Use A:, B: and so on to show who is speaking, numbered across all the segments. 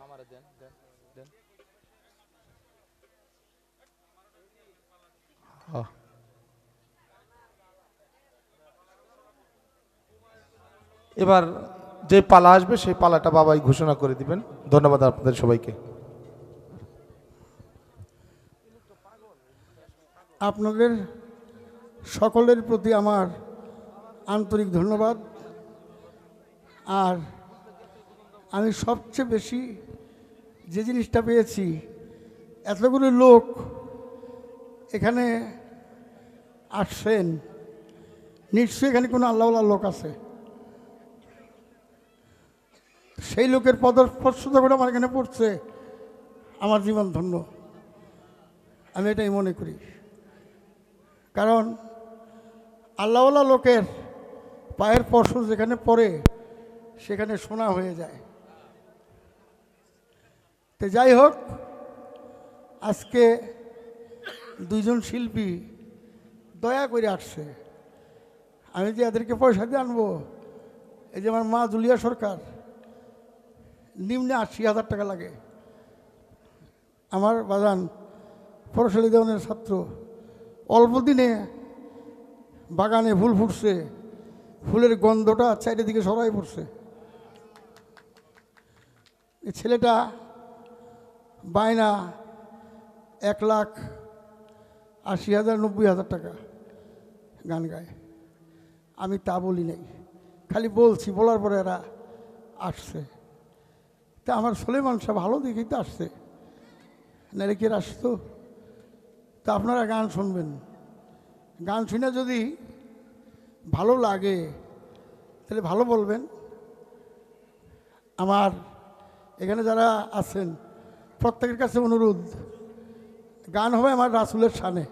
A: মামারে দেন দেন দেন। এবার যে পালা আসবে সেই পালাটা বাবাই ঘোষণা করে দিবেন। ধন্যবাদ আপনাদের সবাইকে।
B: আপনাদের সকলের প্রতি আমার আন্তরিক ধন্যবাদ। আর আমি সবচেয়ে বেশি যে জিনিসটা পেয়েছি, এতগুলো লোক এখানে আসছেন, নিশ্চয়ই এখানে কোনো আল্লাহওয়ালা লোক আছে। সেই লোকের পদস্পর্শতা করে আমার এখানে পড়ছে, আমার জীবন ধন্য। আমি এটাই মনে করি। কারণ আল্লাহওয়ালা লোকের পায়ের স্পর্শ যেখানে পড়ে, সেখানে সোনা হয়ে যায়। তো যাই হোক, আজকে দুইজন শিল্পী দয়া করে আসছে। আমি যে এদেরকে পয়সা দিয়ে আনব, এই যে আমার মা জুলিয়া সরকার, নিম্নে আশি হাজার টাকা লাগে। আমার বাগান পরশালী দেওয়ানের ছাত্র, অল্প দিনে বাগানে ফুল ফুটছে, ফুলের গন্ধটা চারিদিকে সরাই পড়ছে ছেলেটা বায়না এক লাখ আশি হাজার, নব্বই হাজার টাকা গান গায়। আমি তা বলি নাই। খালি বলছি, বলার পরে এরা আসছে। তা আমার সোলেমান সাহেব ভালো দেখেই তো আসছে। নাহলে কি আসতো তা আপনারা গান শুনবেন। গান শুনে যদি ভালো লাগে, তাহলে ভালো বলবেন। আমার এখানে যারা আছেন প্রত্যেকের কাছে অনুরোধ। গান হবে আমার রাসুলের সানে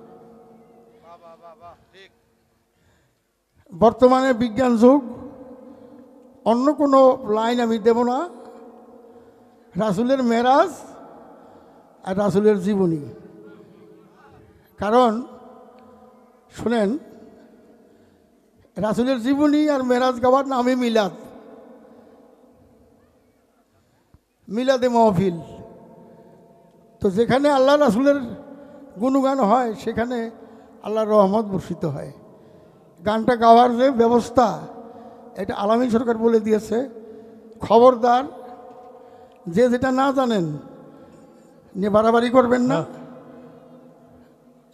B: বর্তমানে বিজ্ঞান যুগ, অন্য কোনো লাইন আমি দেব না। রাসুলের মেরাজ আর রাসুলের জীবনী। কারণ, শুনেন, রাসুলের জীবনী আর মেরাজ গাওয়ার নামই মিলাদ। মিলাদে মহফিল। তো যেখানে আল্লাহ রাসুলের গুণগান হয় সেখানে আল্লাহর রহমত বর্ষিত হয়। গানটা গাওয়ার যে ব্যবস্থা এটা আলামী সরকার বলে দিয়েছে। খবরদার যে যেটা না জানেন নিয়ে বাড়াবাড়ি করবেন না।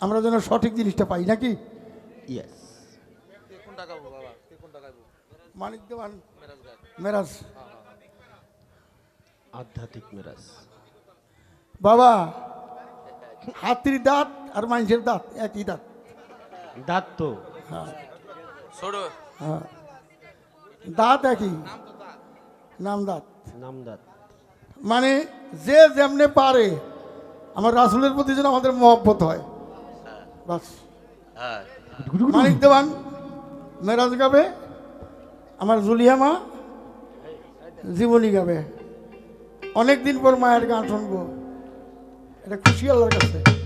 B: আমরা যেন সঠিক জিনিসটা পাই নাকি?
C: ইয়েস
A: কোনটা গাবো বাবা? কে কোনটা গাবো?
B: মানিক দেওয়ান
A: মেরাজ
C: আধ্যাত্মিক মেরাজ।
B: বাবা হাতির দাঁত আর মানুষের দাঁত একই দাঁত।
C: দাঁত তো।
B: হ্যাঁ। দাঁত একই। নাম দাঁত।
C: নাম দাঁত।
B: মানে যে যেমনে পারে আমার রাসুলের প্রতি যেন আমাদের মহব্বত হয়। বাস। মানিক দেওয়ান মেরাজ গাবে আমার জুলিয়া মা জীবনী গাবে। অনেক দিন পর মায়ের গান শুনব। এটা খুশি আল্লাহর কাছে।